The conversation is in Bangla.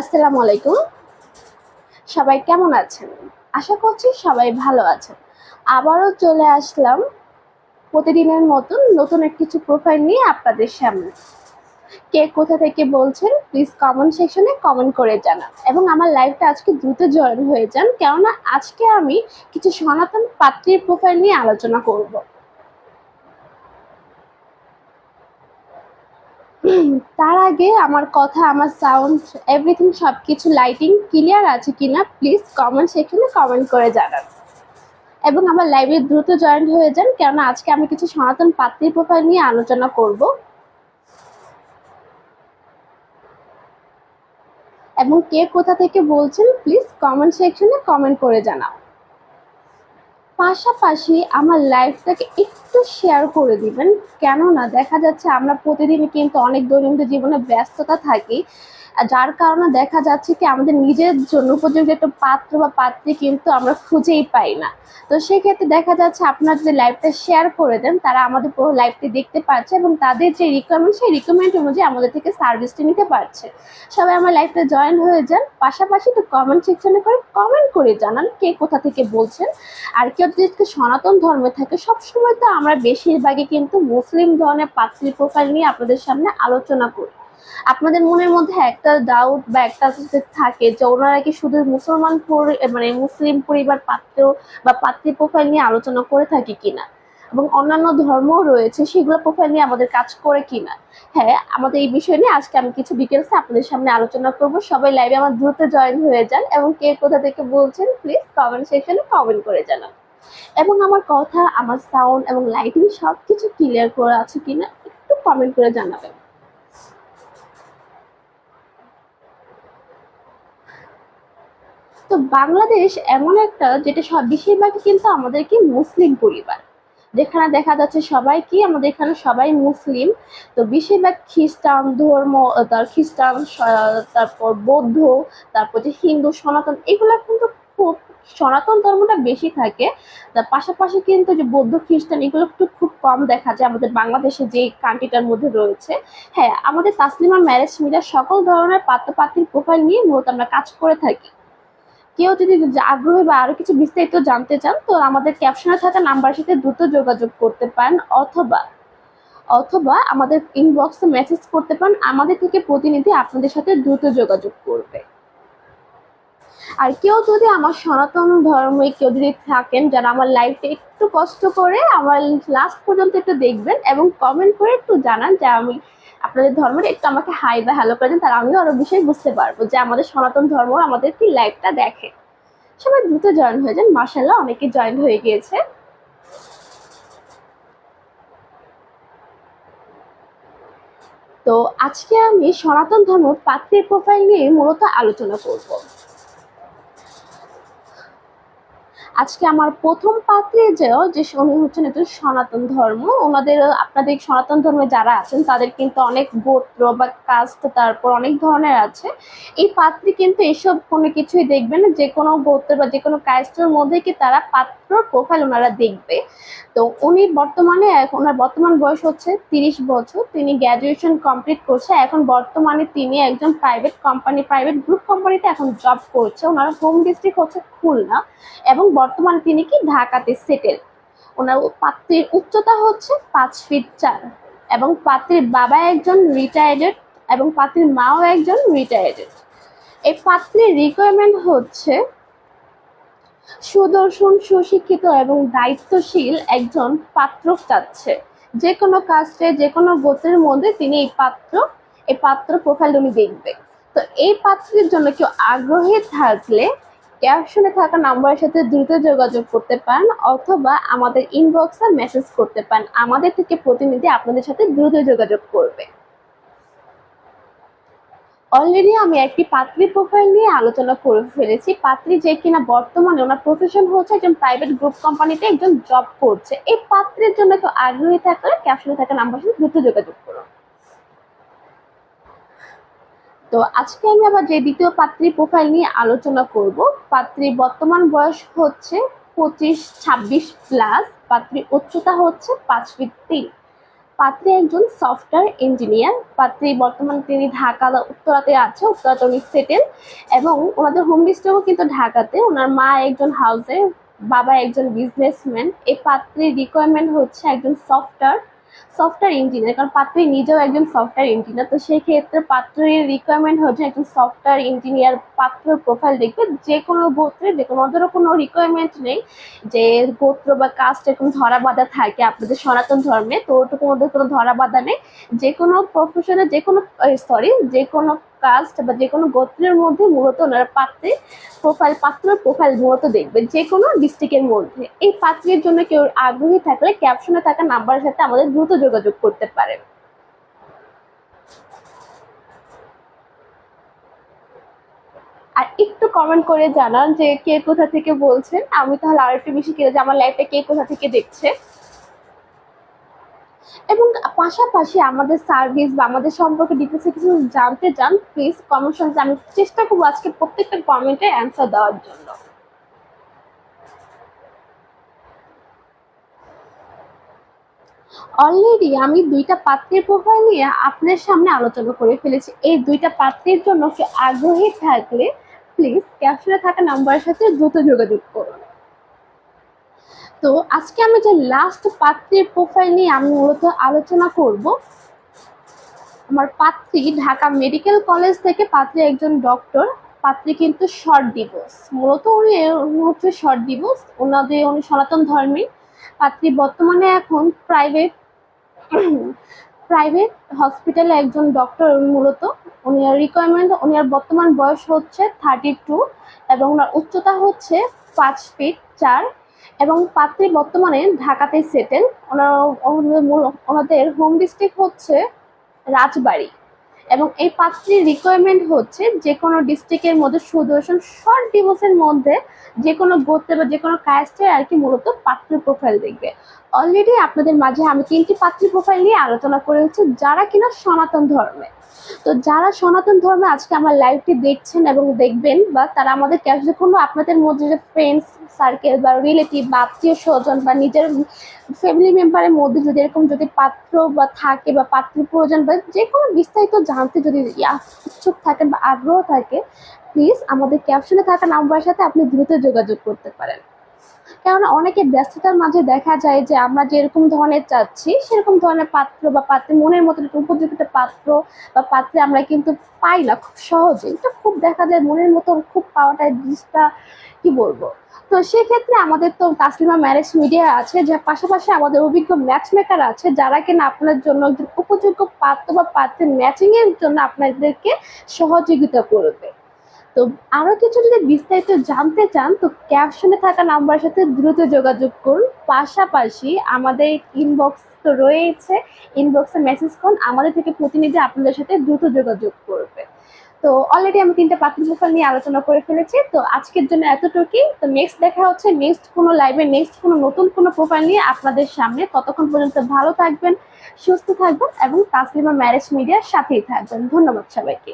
আসসালামু আলাইকুম। সবাই কেমন আছেন? আশা করছি সবাই ভালো আছেন। আবারও চলে আসলাম প্রতিদিনের মতন নতুন এক কিছু প্রোফাইল নিয়ে আপনাদের সামনে। কে কোথা থেকে বলছেন প্লিজ কমেন্ট সেকশনে কমেন্ট করে জানান। এবং আমার লাইভটা আজকে দ্রুত জয়েন হয়ে যান। কেননা আজকে আমি কিছু সনাতন পাত্রীর প্রোফাইল নিয়ে আলোচনা করব। তার আগে আমার কথা, আমার সাউন্ড এভরিথিং সব কিছু লাইটিং ক্লিয়ার আছে কিনা প্লিজ কমেন্ট সেকশনে কমেন্ট করে জানান। এবং আমার লাইভে দ্রুত জয়েন হয়ে যান, কেননা আজকে আমি কিছু সনাতন পাত্রী প্রোফাইল নিয়ে আলোচনা করব। এবং কে কোথা থেকে বলছেন প্লিজ কমেন্ট সেকশনে কমেন্ট করে জানাও। পাশাপাশি আমার লাইফটাকে একটু শেয়ার করে দিবেন। কেননা দেখা যাচ্ছে আমরা প্রতিদিন কিন্তু অনেক দৈনন্দিন জীবনে ব্যস্ততা থাকি। যার কারণে দেখা যাচ্ছে কি আমাদের নিজের জন্য উপযোগী একটা পাত্র বা পাত্রী কিন্তু আমরা খুঁজেই পাই না। তো সেক্ষেত্রে দেখা যাচ্ছে আপনার যদি লাইফটা শেয়ার করে দেন, তারা আমাদের পুরো লাইফটি দেখতে পাচ্ছে এবং তাদের যে রিকোয়ারমেন্ট সেই রিকোয়ারমেন্ট অনুযায়ী আমাদের থেকে সার্ভিসটি নিতে পারছে। সবাই আমার লাইফটা জয়েন হয়ে যান, পাশাপাশি একটু কমেন্ট সেকশনে করে কমেন্ট করে জানান কে কোথা থেকে বলছেন। আর কেউ যদি সনাতন ধর্মে থাকে, সবসময় তো আমরা বেশিরভাগই কিন্তু মুসলিম ধর্মের পাত্রী প্রোফাইল নিয়ে আপনাদের সামনে আলোচনা করি। আপনাদের মনের মধ্যে একটা ডাউট বা একটা থাকে যে ওনারা কি শুধু মুসলমান মানে মুসলিম পরিবার পাত্র বা পাত্রী প্রোফাইল নিয়ে আলোচনা করে থাকে কিনা? এবং অন্যান্য ধর্মও রয়েছে, সেগুলো প্রোফাইল নিয়ে আমাদের কাজ করে কিনা? হ্যাঁ আমাদের এই বিষয় নিয়ে আজকে আমি কিছু ডিটেলসে আপনাদের সামনে আলোচনা করব। সবাই লাইভে আমার দ্রুত জয়েন হয়ে যান এবং কে কোথা থেকে বলছেন প্লিজ কমেন্ট সেকশনে কমেন্ট করে জানান। এবং আমার কথা, আমার সাউন্ড এবং লাইটিং সব কিছু ক্লিয়ার করে আছে কিনা, একটু কমেন্ট করে জানাবেন। তো বাংলাদেশ এমন একটা যেটা সব বেশিরভাগই কিন্তু আমাদের কি মুসলিম পরিবার। যেখানে দেখা যাচ্ছে সবাই কি আমাদের এখানে সবাই মুসলিম। তো বেশিরভাগ খ্রিস্টান, ধর্ম তার খ্রিস্টান তারপর বৌদ্ধ, তারপর যে হিন্দু, সনাতন, এগুলো কিন্তু খুব সনাতন ধর্মটা বেশি থাকে। তার পাশাপাশি কিন্তু যে বৌদ্ধ, খ্রিস্টান এগুলো একটু খুব কম দেখা যায় আমাদের বাংলাদেশে যে কান্ট্রিটার মধ্যে রয়েছে। হ্যাঁ আমাদের তাসলিমা, ম্যারেজ মিডিয়া সকল ধরনের পাত্র পাত্রীর প্রোফাইল নিয়ে মূলত আমরা কাজ করে থাকি। কেউ যদি আগ্রহী বা আরও কিছু বিস্তারিত জানতে চান, তো আমাদের ক্যাপশনে থাকা নাম্বারের সাথে দ্রুত যোগাযোগ করতে পারেন অথবা অথবা আমাদের ইনবক্সে মেসেজ করতে পারেন। আমাদের থেকে প্রতিনিধি আপনাদের সাথে দ্রুত যোগাযোগ করবে। আর কেউ যদি আমার সনাতন ধর্মে কেউ যদি থাকেন, যারা আমার লাইফে একটু কষ্ট করে আমার লাস্ট পর্যন্ত একটু দেখবেন এবং কমেন্ট করে একটু জানান যে আমি আপনাদের ধর্মের একটু আমাকে হাই বা হ্যালো করে দেন, তাহলে আমিও আরও বিষয় বুঝতে পারব যে আমাদের সনাতন ধর্ম আমাদের কি লাইফটা দেখে। সবাই দ্রুত জয়েন হয়ে যান মার্শাল্লাহ অনেকে জয়েন হয়ে গিয়েছে। তো আজকে আমি সনাতন ধর্ম পাত্রের প্রোফাইল নিয়ে মূলত আলোচনা করব। আজকে আমার প্রথম পাত্রে যেও যে উনি হচ্ছেন একজন সনাতন ধর্ম, ওনাদের, আপনাদের সনাতন ধর্মে যারা আছেন, তাদের কিন্তু অনেক গোত্র বা কাস্ট, তারপর অনেক ধরনের আছে। এই পাত্রে কিন্তু এসব কোনো কিছুই দেখবে না যে কোনো গোত্র বা যে কোনো কাস্টের মধ্যে কি তারা পাত্র প্রোফাইল ওনারা দেখবে। তো উনি বর্তমানে, ওনার বর্তমান বয়স হচ্ছে তিরিশ বছর, তিনি গ্র্যাজুয়েশন কমপ্লিট করছে, এখন বর্তমানে তিনি একজন প্রাইভেট কোম্পানি প্রাইভেট গ্রুপ কোম্পানিতে এখন জব করছে। ওনার হোম ডিস্ট্রিক্ট হচ্ছে খুলনা এবং বর্তমানে তিনি কি ঢাকাতে সেটেল ওনার পাত্রীর উচ্চতা হচ্ছে পাঁচ ফিট চার এবং পাত্রীর বাবা একজন রিটায়ার্ডেড এবং পাত্রীর মাও একজন রিটায়ার্ডেড এই পাত্রীর রিকোয়ারমেন্ট হচ্ছে সুদর্শন, সুশিক্ষিত এবং দায়িত্বশীল একজন পাত্র চাচ্ছে। যে কোনো কাস্টে যে কোনো গোত্রের মধ্যে তিনি এই পাত্র এই পাত্র প্রোফাইল উনি দেখবে। তো এই পাত্রের জন্য কেউ আগ্রহী থাকলে ক্যাপশনে থাকা নাম্বারের সাথে দ্রুত যোগাযোগ করতে পারেন অথবা আমাদের ইনবক্সে মেসেজ করতে পারেন। আমাদের থেকে প্রতিনিধি আপনাদের সাথে দ্রুত যোগাযোগ করবে। অলরেডি আমি একটি পাত্রী প্রোফাইল নিয়ে আলোচনা করে ফেলেছি। পাত্রী যে কিনা বর্তমানে ওনার প্রফেশন হচ্ছে একজন প্রাইভেট গ্রুপ কোম্পানিতে একজন জব করছে। এই পাত্রের জন্য কেউ আগ্রহী থাকলে ক্যাপশনে থাকা নাম্বার সাথে দ্রুত যোগাযোগ করুন। তো আজকে আমি আবার যে দ্বিতীয় পাত্রী প্রোফাইল নিয়ে আলোচনা করব, পাত্রীর বর্তমান বয়স হচ্ছে পঁচিশ, ছাব্বিশ প্লাস পাত্রীর উচ্চতা হচ্ছে পাঁচ ফিট তিন। পাত্রী একজন সফটওয়্যার ইঞ্জিনিয়ার পাত্রী বর্তমানে তিনি ঢাকা উত্তরাতে আছে, উত্তরাতে উনি সেটেল এবং ওনাদের হোম কিন্তু ঢাকাতে। ওনার মা একজন হাউসে বাবা একজন বিজনেসম্যান এই পাত্রীর রিকোয়ারমেন্ট হচ্ছে একজন সফটওয়্যার সফটওয়্যার ইঞ্জিনিয়ার কারণ পাত্রী নিজেও একজন সফটওয়্যার ইঞ্জিনিয়ার তো সেই ক্ষেত্রে পাত্রীর রিকোয়ারমেন্ট হচ্ছে একজন সফটওয়্যার ইঞ্জিনিয়ার পাত্র প্রোফাইল দেখবে। যে কোনো গোত্রে যে কোনো ওদেরও কোনো রিকোয়ারমেন্ট নেই যে গোত্র বা কাস্ট এরকম ধরা বাঁধা থাকে আপনাদের সনাতন ধর্মে, তো ওটুকু ওদের কোনো ধরা বাঁধা নেই। যে কোনো প্রফেশনে যে কোনো সরি যে কোনো কাস্ট বা যে কোনো গোত্রের মধ্যে মূলত ওনারা পাত্রে প্রোফাইল পাত্র প্রোফাইল মূলত দেখবে যে কোনো ডিস্ট্রিক্টের মধ্যে। এই পাত্রের জন্য কেউ আগ্রহী থাকলে ক্যাপশনে থাকা নাম্বারের সাথে আমাদের দ্রুত যোগাযোগ করতে পারেন। আর একটু কমেন্ট করে জানান যে কে কোথা থেকে বলছেন? আমি তাহলে আর একটু বেশি যে আমার লাইফটা কে কোথা থেকে দেখছে? এবং পাশাপাশি আমাদের সার্ভিস বা আমাদের সম্পর্কে ডিটেলসে কিছু জানতে চান প্লিজ কমেন্ট সেকশনে আমি চেষ্টা করব আজকে প্রত্যেকটা কমেন্টে অ্যান্সার দেওয়ার জন্য। অলরেডি আমি দুইটা পাত্রের প্রোফাইল নিয়ে আপনার সামনে আলোচনা করে ফেলেছি। এই দুইটা পাত্রের জন্য আগ্রহী থাকলে প্লিজ ক্যাপশনে থাকা নাম্বারের সাথে দ্রুত যোগাযোগ করুন। তো আজকে আমি যে লাস্ট পাত্রের প্রোফাইল নিয়ে আমি মূলত আলোচনা করব, আমার পাত্রী ঢাকা মেডিকেল কলেজ থেকে পাত্রী একজন ডক্টর পাত্রী কিন্তু শর্ট ডিভোর্স মূলত উনি হচ্ছে শর্ট ডিভোর্স ওনাদের, উনি সনাতন ধর্মী। পাত্রী বর্তমানে এখন প্রাইভেট প্রাইভেট হসপিটালে একজন ডক্টর মূলত। উনি রিকোয়ারমেন্ট উনার বর্তমান বয়স হচ্ছে থার্টি টু এবং ওনার উচ্চতা হচ্ছে পাঁচ ফিট চার এবং পাত্রী বর্তমানে ঢাকাতে সেটেল ওনাদের হোম ডিস্ট্রিক্ট হচ্ছে রাজবাড়ি। এবং এই পাত্রীর রিকোয়ারমেন্ট হচ্ছে যে কোনো ডিস্ট্রিক্টের মধ্যে সুদর্শন শর্ট ডিভোর্সের মধ্যে যে কোনো গোত্রে বা যে কোনো কাস্টে আর কি মূলত পাত্রীর প্রোফাইল দেখবে। অলরেডি আপনাদের মাঝে আমি তিনটি পাত্রী প্রোফাইল নিয়ে আলোচনা করে হচ্ছে যারা কিনা সনাতন ধর্মে। তো যারা সনাতন ধর্মে আজকে আমার লাইভটি দেখছেন এবং দেখবেন বা তারা আমাদের ক্যাশে কোনো আপনাদের মধ্যে যে ফ্রেন্ডস সার্কেল বা রিলেটিভ বা আত্মীয় স্বজন বা নিজের ফ্যামিলি মেম্বারের মধ্যে যদি এরকম যদি পাত্র বা থাকে বা পাত্র প্রয়োজন বা যে কোনো বিস্তারিত জানতে যদি ইচ্ছুক থাকেন বা আগ্রহ থাকে প্লিজ আমাদের ক্যাপশনে থাকা নাম্বারের সাথে আপনি দ্রুত যোগাযোগ করতে পারেন। কেননা অনেকে ব্যস্ততার মাঝে দেখা যায় যে আমরা যেরকম ধরনের চাচ্ছি, সেরকম ধরনের পাত্র বা পাত্রে মনের মতো উপযুক্ত পাত্র বা পাত্রে আমরা কিন্তু পাই না খুব সহজে। এটা খুব দেখা যায় মনের মতো খুব পাওয়াটা জিনিসটা, কি বলব? তো সেক্ষেত্রে আমাদের তো তাসলিমা ম্যারেজ মিডিয়া আছে, যার পাশাপাশি আমাদের অভিজ্ঞ ম্যাচ মেকার আছে, যারা কিনা আপনার জন্য একজন উপযোগ্য পাত্র বা পাত্রের ম্যাচিংয়ের জন্য আপনাদেরকে সহযোগিতা করবে। তো আরও কিছু যদি বিস্তারিত জানতে চান, তো ক্যাপশনে থাকা নাম্বারের সাথে দ্রুত যোগাযোগ করুন। পাশাপাশি আমাদের ইনবক্স তো রয়েছে ইনবক্সে মেসেজ করুন, আমাদের থেকে প্রতিনিধি আপনাদের সাথে দ্রুত যোগাযোগ করবে। তো অলরেডি আমি তিনটা পাত্র প্রোফাইল নিয়ে আলোচনা করে ফেলেছি, তো আজকের জন্য এতটুকুই। তো নেক্সট দেখা হচ্ছে নেক্সট কোনো লাইভে নেক্সট কোনো নতুন কোনো প্রোফাইল নিয়ে আপনাদের সামনে। ততক্ষণ পর্যন্ত ভালো থাকবেন, সুস্থ থাকবেন এবং তাসলিমা ম্যারেজ মিডিয়ার সাথেই থাকবেন। ধন্যবাদ সবাইকে।